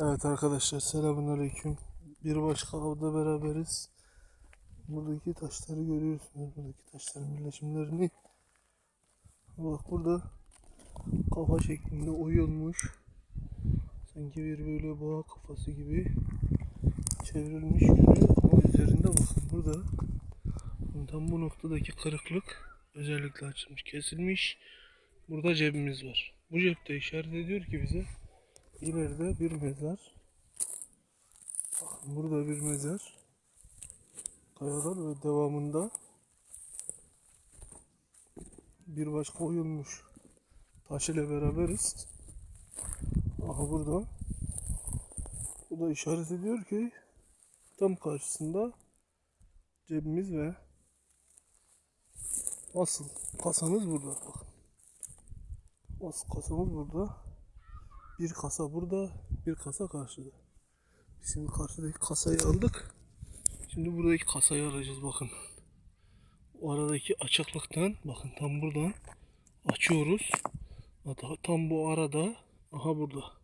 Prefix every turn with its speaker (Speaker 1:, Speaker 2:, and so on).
Speaker 1: Evet arkadaşlar selamünaleyküm. Bir başka avda beraberiz. Buradaki taşları görüyorsunuz. Buradaki taşların birleşimlerini. Bak burada kafa şeklinde oyulmuş. Sanki bir böyle boğa kafası gibi çevrilmiş gibi ama üzerinde bakın burada tam bu noktadaki kırıklık özellikle açılmış kesilmiş. Burada cebimiz var. Bu cepte işaret ediyor ki bize İleride bir mezar. Bakın burada bir mezar. Kayalar ve devamında bir başka oyulmuş taş ile beraberiz. Aha burada. Bu da işaret ediyor ki tam karşısında cebimiz ve asıl kasamız burada. Bakın. Asıl kasamız burada. Bir kasa burada, bir kasa karşıda. Biz şimdi karşıdaki kasayı aldık. Şimdi buradaki kasayı alacağız bakın. O aradaki açıklıktan bakın tam buradan açıyoruz. Tam bu arada aha burada.